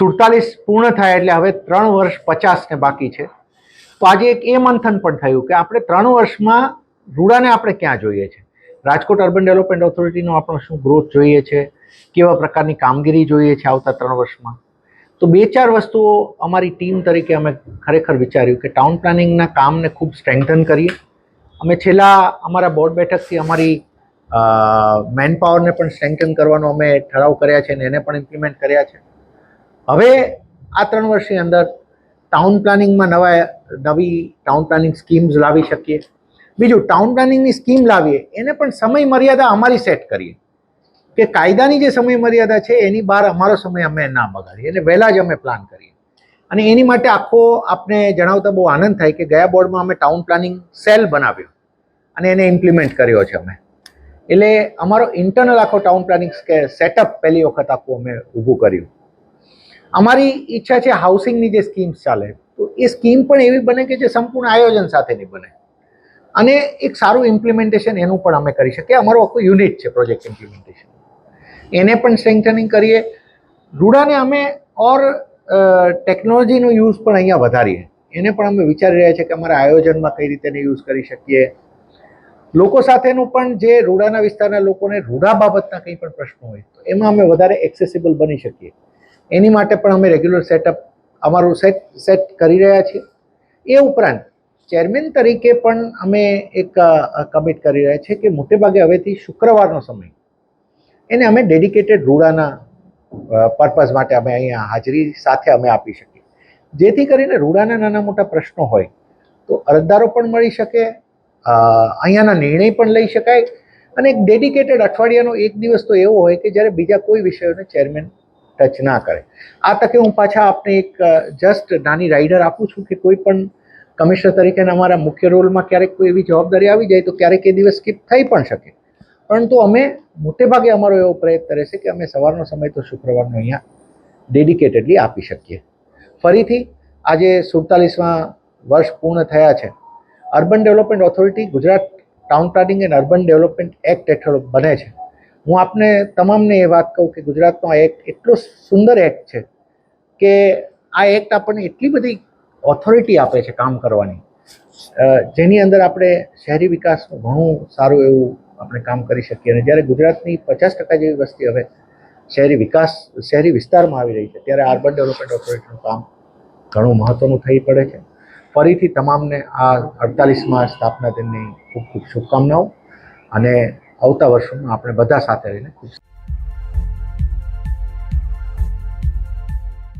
સુડતાલીસ પૂર્ણ થાય એટલે હવે ત્રણ વર્ષ પચાસને બાકી છે. તો આજે એક એ મંથન પણ થયું કે આપણે ત્રણ વર્ષમાં રૂડાને આપણે ક્યાં જોઈએ છે? રાજકોટ અર્બન ડેવલપમેન્ટ ઓથોરિટીનો આપણો શું ગ્રોથ જોઈએ છે? કેવા પ્રકારની કામગીરી જોઈએ છે આવતા ત્રણ વર્ષમાં? તો બે ચાર વસ્તુઓ અમારી ટીમ તરીકે અમે ખરેખર વિચાર્યું કે ટાઉન પ્લાનિંગના કામને ખૂબ સ્ટ્રેન્થન કરીએ. અમે છેલ્લા અમારા બોર્ડ બેઠકથી અમારી મેન પાવરને પણ સ્ટ્રેન્થન કરવાનો અમે ઠરાવ કર્યા છે અને એને પણ ઇમ્પ્લિમેન્ટ કર્યા છે. હવે આ ત્રણ વર્ષની અંદર ટાઉન પ્લાનિંગમાં નવા, નવી ટાઉન પ્લાનિંગ સ્કીમ્સ લાવી શકીએ. બીજું ટાઉન પ્લાનિંગની સ્કીમ લાવીએ, એને પણ સમય મર્યાદા અમારી સેટ કરીએ. કે કાયદાની જે સમય મર્યાદા છે, એની બહાર અમારો સમય અમે ના બગાડીએ. એટલે વહેલા જ અમે પ્લાન કરીએ. અને એની માટે આખો આપને જણાવતા બહુ આનંદ થાય કે ગયા બોર્ડમાં અમે ટાઉન પ્લાનિંગ સેલ બનાવ્યો. અને એને ઇમ્પ્લિમેન્ટ કર્યો છે અમે. એટલે અમારો ઇન્ટરનલ આખો ટાઉન પ્લાનિંગ સેટઅપ પહેલી વખત આખું અમે ઊભું કર્યું. અમારી ઈચ્છા છે હાઉસિંગની જે સ્કીમ્સ ચાલે, તો એ સ્કીમ પણ એવી બને કે જે સંપૂર્ણ આયોજન સાથેની બને. અને એક સારું ઇમ્પ્લિમેન્ટેશન એનું પણ અમે કરી શકીએ. અમારો આખું યુનિટ છે પ્રોજેક્ટ ઇમ્પ્લિમેન્ટેશન એને પણ સ્ટ્રેન્થનિંગ કરીએ. રૂડાને અમે ઓર ટેકનોલોજીનો યુઝ પણ અહીંયા વધારીએ. એને પણ અમે વિચારી રહ્યા છીએ કે અમારા આયોજનમાં કઈ રીતે યુઝ કરી શકીએ. લોકો સાથેનું પણ જે રૂડાના વિસ્તારના લોકોને રૂડા બાબતના કંઈ પણ પ્રશ્નો હોય, તો એમાં અમે વધારે એક્સેસિબલ બની શકીએ. એની માટે પણ અમે રેગ્યુલર સેટઅપ અમારું સેટ સેટ કરી રહ્યા છીએ. એ ઉપરાંત ચેરમેન તરીકે પણ અમે એક કમિટ કરી રહ્યા છીએ કે મોટે ભાગે હવેથી શુક્રવારનો સમય. એને અમે ડેડિકેટેડ રૂડાના પર્પઝ માટે અમે અહીંયા હાજરી સાથે અમે આપી શકીએ. જેથી કરીને રૂડાના નાના મોટા પ્રશ્નો હોય, તો અરજદારો પણ મળી શકે અહીંયાના નિર્ણય પણ લઈ શકાય. અને એક ડેડિકેટેડ અઠવાડિયાનો એક દિવસ તો એવો હોય કે જ્યારે બીજા કોઈ વિષયોને ચેરમેન ટચ ના કરે. આ તકે હું પાછા આપને એક જસ્ટ નાની રાઇડર આપું છું કે કોઈ પણ કમિશનર તરીકેના અમારા મુખ્ય રોલમાં ક્યારેક કોઈ એવી જવાબદારી આવી જાય તો ક્યારેક એ દિવસ સ્કીપ થઈ પણ શકે. પરંતુ અમે મોટે ભાગે અમારો એવો પ્રયત્ન રહેશે કે અમે સવારનો સમય તો શુક્રવારનો અહીંયા ડેડિકેટેડલી આપી શકીએ. ફરીથી આજે સુડતાલીસમાં વર્ષ પૂર્ણ થયા છે. Urban development authority Gujarat town planning and urban development act હેઠળ બને છે. હું આપને તમામને એ વાત કહું કે ગુજરાતનો આ એક્ટ એટલો સુંદર એક્ટ છે કે આ એક્ટ આપણને એટલી બધી ઓથોરિટી આપે છે કામ કરવાની. જેની અંદર આપણે શહેરી વિકાસનું ઘણું સારું એવું આપણે કામ કરી શકીએ અને જ્યારે ગુજરાતની પચાસ ટકા જેવી વસ્તી હવે શહેરી વિકાસ, શહેરી વિસ્તારમાં આવી રહી છે, ત્યારે અર્બન ડેવલપમેન્ટ ઓથોરિટીનું કામ ઘણું મહત્ત્વનું થઈ પડે છે. ફરીથી તમામને આ અડતાલીસમાં સ્થાપના દિનની ખૂબ ખૂબ શુભકામનાઓ અને આવતા વર્ષોમાં આપણે બધા સાથે રહીને ખૂબ